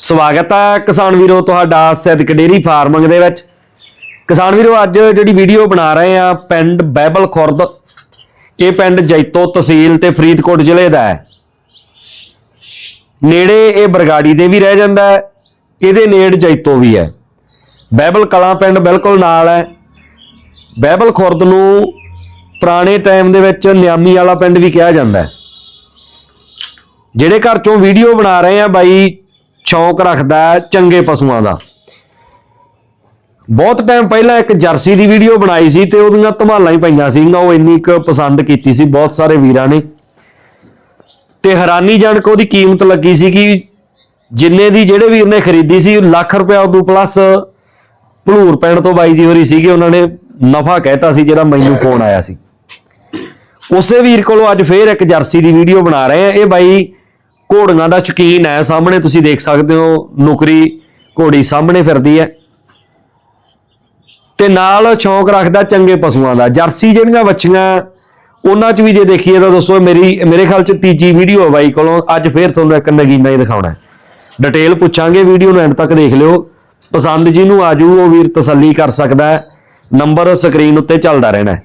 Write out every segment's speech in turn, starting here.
ਸਵਾਗਤ ਹੈ ਕਿਸਾਨ ਵੀਰੋ ਤੁਹਾਡਾ ਸਿੱਧਕ ਡੇਰੀ ਫਾਰਮਿੰਗ ਦੇ ਵਿੱਚ। ਕਿਸਾਨ ਵੀਰੋ, ਅੱਜ ਜਿਹੜੀ ਵੀਡੀਓ ਬਣਾ ਰਹੇ ਆ ਪਿੰਡ ਬੈਬਲ ਖੁਰਦ। ਇਹ ਪਿੰਡ ਜੈਤੋ ਤਹਿਸੀਲ ਤੇ ਫਰੀਦਕੋਟ ਜ਼ਿਲ੍ਹੇ ਦਾ ਹੈ। ਨੇੜੇ ਇਹ ਬਰਗਾੜੀ ਦੇ ਵੀ ਰਹਿ ਜਾਂਦਾ ਹੈ, ਇਹਦੇ ਨੇੜ ਜੈਤੋ ਵੀ ਹੈ। ਬੈਬਲ ਕਲਾਂ ਪਿੰਡ ਬਿਲਕੁਲ ਨਾਲ ਹੈ। ਬੈਬਲ ਖੁਰਦ ਨੂੰ ਪੁਰਾਣੇ ਟਾਈਮ ਦੇ ਵਿੱਚ ਨਿਆਮੀ ਵਾਲਾ ਪਿੰਡ ਵੀ ਕਿਹਾ ਜਾਂਦਾ ਹੈ। ਜਿਹੜੇ ਘਰ ਚੋਂ ਵੀਡੀਓ ਬਣਾ ਰਹੇ ਆ ਬਾਈ ਸ਼ੌਂਕ ਰੱਖਦਾ ਚੰਗੇ ਪਸ਼ੂਆਂ ਦਾ। ਬਹੁਤ ਟਾਈਮ ਪਹਿਲਾਂ ਇੱਕ ਜਰਸੀ ਦੀ ਵੀਡੀਓ ਬਣਾਈ ਸੀ ਤੇ ਉਹਦੀਆਂ ਧਮਾਲਾਂ ਹੀ ਪਈਆਂ ਸੀਗੀਆਂ। ਉਹ ਇੰਨੀ ਕੁ ਪਸੰਦ ਕੀਤੀ ਸੀ, ਬਹੁਤ ਸਾਰੇ ਵੀਰਾਂ ਨੇ। ਤੇ ਹੈਰਾਨੀਜਨਕ ਉਹਦੀ ਕੀਮਤ ਲੱਗੀ ਸੀ ਕਿ ਜਿੰਨੇ ਦੀ ਜਿਹੜੇ ਵੀਰ ਨੇ ਖਰੀਦੀ ਸੀ, ਲੱਖ ਰੁਪਇਆ ਉਦੋਂ ਪਲੱਸ ਭਲੂਰ ਪੈਣ ਤੋਂ ਬਾਈ ਜੀ ਹੋਰੀ ਸੀਗੇ, ਉਹਨਾਂ ਨੇ ਨਫਾ ਕਹਿਤਾ ਸੀ ਜਿਹੜਾ ਮੈਨੂੰ ਫੋਨ ਆਇਆ ਸੀ। ਉਸੇ ਵੀਰ ਕੋਲੋਂ ਅੱਜ ਫੇਰ ਇੱਕ ਜਰਸੀ ਦੀ ਵੀਡੀਓ ਬਣਾ ਰਹੇ ਆ ਇਹ ਬਾਈ ਘੋੜੀਆਂ ਦਾ ਸ਼ੌਕੀਨ ਹੈ, ਸਾਹਮਣੇ ਤੁਸੀਂ ਦੇਖ ਸਕਦੇ ਹੋ, ਨੁਕਰੀ ਘੋੜੀ ਸਾਹਮਣੇ ਫਿਰਦੀ ਹੈ। ਤੇ ਨਾਲ ਸ਼ੌਂਕ ਰੱਖਦਾ ਚੰਗੇ ਪਸ਼ੂਆਂ ਦਾ, ਜਰਸੀ ਜਿਹੜੀਆਂ ਬੱਚੀਆਂ ਉਹਨਾਂ 'ਚ ਵੀ ਜੇ ਦੇਖੀਏ ਤਾਂ ਦੋਸਤੋ, ਮੇਰੀ, ਮੇਰੇ ਖਿਆਲ 'ਚ ਤੀਜੀ ਵੀਡੀਓ ਹੈ ਬਾਈ ਕੋਲੋਂ, ਅੱਜ ਫੇਰ ਤੁਹਾਨੂੰ ਇੱਕ ਨਗੀਨਾ ਹੀ ਦਿਖਾਉਣਾ ਡਿਟੇਲ ਪੁੱਛਾਂਗੇ, ਵੀਡੀਓ ਨੂੰ ਐਂਡ ਤੱਕ ਦੇਖ ਲਿਓ। ਪਸੰਦ ਜਿਹਨੂੰ ਆਜੂ ਉਹ ਵੀਰ ਤਸੱਲੀ ਕਰ ਸਕਦਾ ਨੰਬਰ ਸਕਰੀਨ ਉੱਤੇ ਚੱਲਦਾ ਰਹਿਣਾ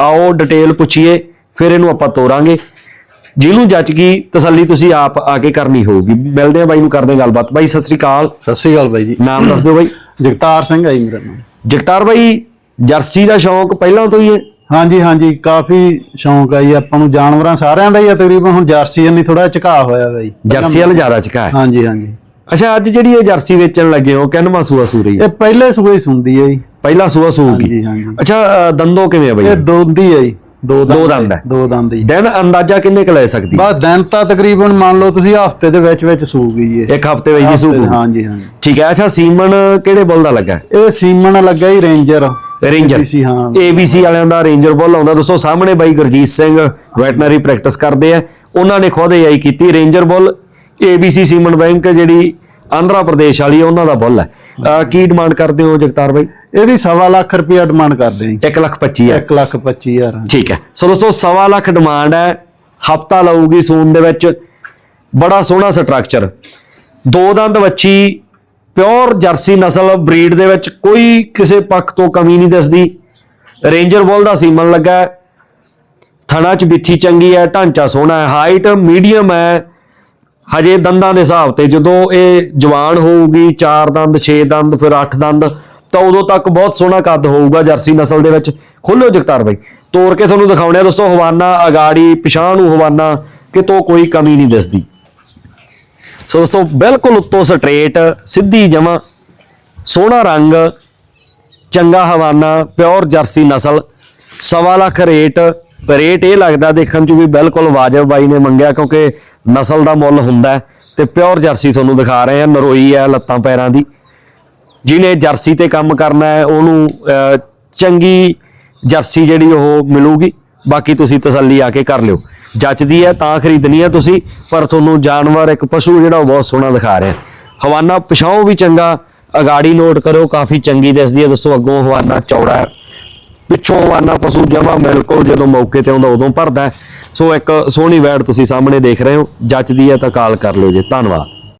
ਆਓ ਡਿਟੇਲ ਪੁੱਛੀਏ, ਫਿਰ ਇਹਨੂੰ ਆਪਾਂ ਤੋਰਾਂਗੇ। ਜਿਹਨੂੰ ਜੱਜ ਗਈ ਤਸੱਲੀ ਤੁਸੀਂ ਆਪ ਆ ਕੇ ਕਰਨੀ ਹੋਊਗੀ। ਮਿਲਦੇ ਆ ਬਾਈ ਨੂੰ ਕਰਦੇ ਗੱਲਬਾਤ। ਬਾਈ ਸਤਿ ਸ੍ਰੀ ਅਕਾਲ। ਸਤਿ ਸ਼੍ਰੀ ਅਕਾਲ ਬਾਈ ਜੀ। ਨਾਮ ਦੱਸ ਦਿਓ ਬਾਈ। ਜਗਤਾਰ ਸਿੰਘ ਹੈ ਜੀ ਮੇਰਾ ਨਾਮ। ਜਗਤਾਰ ਬਾਈ ਜਰਸੀ ਦਾ ਸ਼ੌਂਕ ਪਹਿਲਾਂ ਤੋਂ ਹੀ ਹੈ? ਹਾਂਜੀ ਹਾਂਜੀ ਕਾਫੀ ਸ਼ੌਂਕ ਹੈ ਜੀ। ਆਪਾਂ ਨੂੰ ਜਾਨਵਰਾਂ ਸਾਰਿਆਂ ਦਾ ਹੀ ਆ ਤਕਰੀਬਨ। ਹੁਣ ਜਰਸੀ ਨਹੀਂ ਥੋੜਾ ਝੁਕਾ ਹੋਇਆ ਬਾਈ ਜਰਸੀ ਵਾਲਾ ਜ਼ਿਆਦਾ ਚਕਾ ਹੈ? ਹਾਂਜੀ ਹਾਂਜੀ। ਅੱਛਾ ਅੱਜ ਜਿਹੜੀ ਇਹ ਜਰਸੀ ਵੇਚਣ ਲੱਗੇ ਹੋ ਕਿੰਨਵਾਂ ਸੂਆ ਸੂ ਰਹੀ ਹੈ? ਇਹ ਪਹਿਲੇ ਸੂਏ ਸੁੰਦੀ ਹੈ ਜੀ। ਪਹਿਲਾ ਸੂਆ ਸੂਗੀ ਹਾਂਜੀ ਹਾਂਜੀ। ਅੱਛਾ ਦੰਦੋਂ ਕਿਵੇਂ ਆ ਇਹ ਬਾਈ ਦੋਂਦੀ ਹੈ ਜੀ। ਦੋ ਦੰਦ ਹੈ। ਦੋ ਦੰਦ ਜੀ ਦਿਨ ਅੰਦਾਜ਼ਾ ਕਿੰਨੇ ਕ ਲੈ ਸਕਦੀ ਬਸ ਦਿਨ ਤਾਂ ਤਕਰੀਬਨ ਮੰਨ ਲਓ ਤੁਸੀਂ ਹਫ਼ਤੇ ਦੇ ਵਿੱਚ ਵਿੱਚ ਸੂਗੀ ਜੀ ਇੱਕ ਹਫ਼ਤੇ ਵਿੱਚ ਹਫ਼ਤੇ- ਸੂਗੀ। ਹਾਂਜੀ ਹਾਂਜੀ। ਠੀਕ ਹੈ ਅੱਛਾ ਸੀਮਨ ਕਿਹੜੇ ਬੁੱਲ ਦਾ ਲੱਗਾ? ਇਹ ਸੀਮਨ ਲੱਗਾ ਜੀ ਰੇਂਜਰ। ਰੇਂਜਰ। ਹਾਂ। ABC ਵਾਲਿਆਂ ਦਾ ਰੇਂਜਰ ਬੁੱਲ ਆਉਂਦਾ। ਦੋਸਤੋ ਸਾਹਮਣੇ ਬਾਈ ਗੁਰਜੀਤ ਸਿੰਘ ਵੈਟਨਰੀ ਪ੍ਰੈਕਟਿਸ ਕਰਦੇ ਆ। ਉਹਨਾਂ ਨੇ ਖੁਦ AI ਕੀਤੀ ranger bull. ABC semen bank ਜਿਹੜੀ ਆਂਧਰਾ ਪ੍ਰਦੇਸ਼ ਵਾਲੀ ਉਹਨਾਂ ਦਾ ਬੁੱਲ ਹੈ। ਕੀ ਡਿਮਾਂਡ ਕਰਦੇ ਹੋ ਜਗਤਾਰ ਬਾਈ? ਇਹਦੀ ਸਵਾ ਲੱਖ ਰੁਪਇਆ ਡਿਮਾਂਡ ਕਰਦੇ ਜੀ। 1 ਲੱਖ 25 ਹੈ 1 ਲੱਖ 25 ਹਜ਼ਾਰ ਠੀਕ ਹੈ। ਸੋ ਦੋਸਤੋ ਸਵਾ ਲੱਖ ਡਿਮਾਂਡ ਹੈ। ਹਫਤਾ ਲਊਗੀ ਸੂਨ ਦੇ ਵਿੱਚ। ਬੜਾ ਸੋਹਣਾ ਸਟਰਕਚਰ ਦੋ ਦੰਦ ਵੱਛੀ ਪਿਓਰ ਜਰਸੀ ਨਸਲ ਬਰੀਡ ਦੇ ਵਿੱਚ ਕੋਈ ਕਿਸੇ ਪੱਖ ਤੋਂ ਕਮੀ ਨਹੀਂ ਦਿਸਦੀ। ਰੇਂਜਰ ਬੋਲ ਦਾ ਸੀਮਨ ਲੱਗਾ। ਥਣਾ ਚ ਬਿੱਥੀ ਚੰਗੀ ਹੈ ਢਾਂਚਾ ਸੋਹਣਾ ਹੈ। ਹਾਈਟ ਮੀਡੀਅਮ ਹੈ। ਹਜੇ ਦੰਦਾਂ ਦੇ ਹਿਸਾਬ ਤੇ ਜਦੋਂ ਇਹ ਜਵਾਨ ਹੋਊਗੀ 4 ਦੰਦ 6 ਦੰਦ ਫਿਰ 8 ਦੰਦ ਤਾਂ ਉਦੋਂ ਤੱਕ ਬਹੁਤ ਸੋਹਣਾ ਕੱਦ ਹੋਊਗਾ ਜਰਸੀ ਨਸਲ ਦੇ ਵਿੱਚ। ਖੋਲੋ ਜਗਤਾਰ ਬਾਈ। ਤੋੜ ਕੇ ਤੁਹਾਨੂੰ ਦਿਖਾਉਣੇ ਆ ਦੋਸਤੋ, ਹਵਾਨਾ, ਅਗਾੜੀ ਪਿਛਾਂ ਨੂੰ ਹਵਾਨਾ, ਕਿਤੋਂ ਕੋਈ ਕਮੀ ਨਹੀਂ ਦਿਸਦੀ। ਸੋ ਦੋਸਤੋ, ਬਿਲਕੁਲ ਉੱਤੋਂ ਸਟ੍ਰੇਟ ਸਿੱਧੀ ਜਮਾ, ਸੋਹਣਾ ਰੰਗ, ਚੰਗਾ ਹਵਾਨਾ ਪਿਓਰ ਜਰਸੀ ਨਸਲ, ਸਵਾ ਲੱਖ ਰੇਟ ਰੇਟ ਇਹ ਲੱਗਦਾ ਦੇਖਣ ਚ ਵੀ ਬਿਲਕੁਲ ਵਾਜਬ ਬਾਈ ਨੇ ਮੰਗਿਆ, ਕਿਉਂਕਿ ਨਸਲ ਦਾ ਮੁੱਲ ਹੁੰਦਾ ਹੈ ਤੇ ਪਿਓਰ ਜਰਸੀ ਤੁਹਾਨੂੰ ਦਿਖਾ ਰਹੇ ਆ ਨਰੋਈ ਹੈ, ਲੱਤਾਂ, ਪੈਰਾਂ ਦੀ। ਜਿਹਨੇ ਜਰਸੀ ਤੇ ਕੰਮ ਕਰਨਾ ਹੈ, ਉਹਨੂੰ ਚੰਗੀ ਜਰਸੀ ਜਿਹੜੀ ਉਹ ਮਿਲੂਗੀ। ਬਾਕੀ ਤੁਸੀਂ ਤਸੱਲੀ ਆ ਕੇ ਕਰ ਲਿਓ। ਜੱਚਦੀ ਹੈ, ਤਾਂ ਖਰੀਦਣੀ ਹੈ ਤੁਸੀਂ, ਪਰ ਤੁਹਾਨੂੰ ਜਾਨਵਰ, ਇੱਕ ਪਸ਼ੂ ਜਿਹੜਾ ਉਹ ਬਹੁਤ ਸੋਹਣਾ ਦਿਖਾ ਰਿਹਾ ਹਵਾਨਾ ਪਿਛਾਉ ਵੀ ਚੰਗਾ, ਅਗਾੜੀ ਨੋਟ ਕਰੋ, ਕਾਫੀ ਚੰਗੀ ਦਿਸਦੀ ਹੈ। ਦੱਸੋ ਅੱਗੋਂ ਹਵਾਨਾ ਚੌੜਾ ਹੈ। ਪਿੱਛੋਂ ਹਵਾਨਾ ਪਸ਼ੂ ਜਮਾ ਬਿਲਕੁਲ ਜਦੋਂ ਮੌਕੇ ਤੇ ਆਉਂਦਾ, ਉਦੋਂ ਭਰਦਾ ਸੋ ਇੱਕ ਸੋਹਣੀ ਵੈੜ ਤੁਸੀਂ ਸਾਹਮਣੇ ਦੇਖ ਰਹੇ ਹੋ। ਜੱਚਦੀ ਹੈ ਤਾਂ ਕਾਲ ਕਰ ਲਿਓ ਜੀ। ਧੰਨਵਾਦ।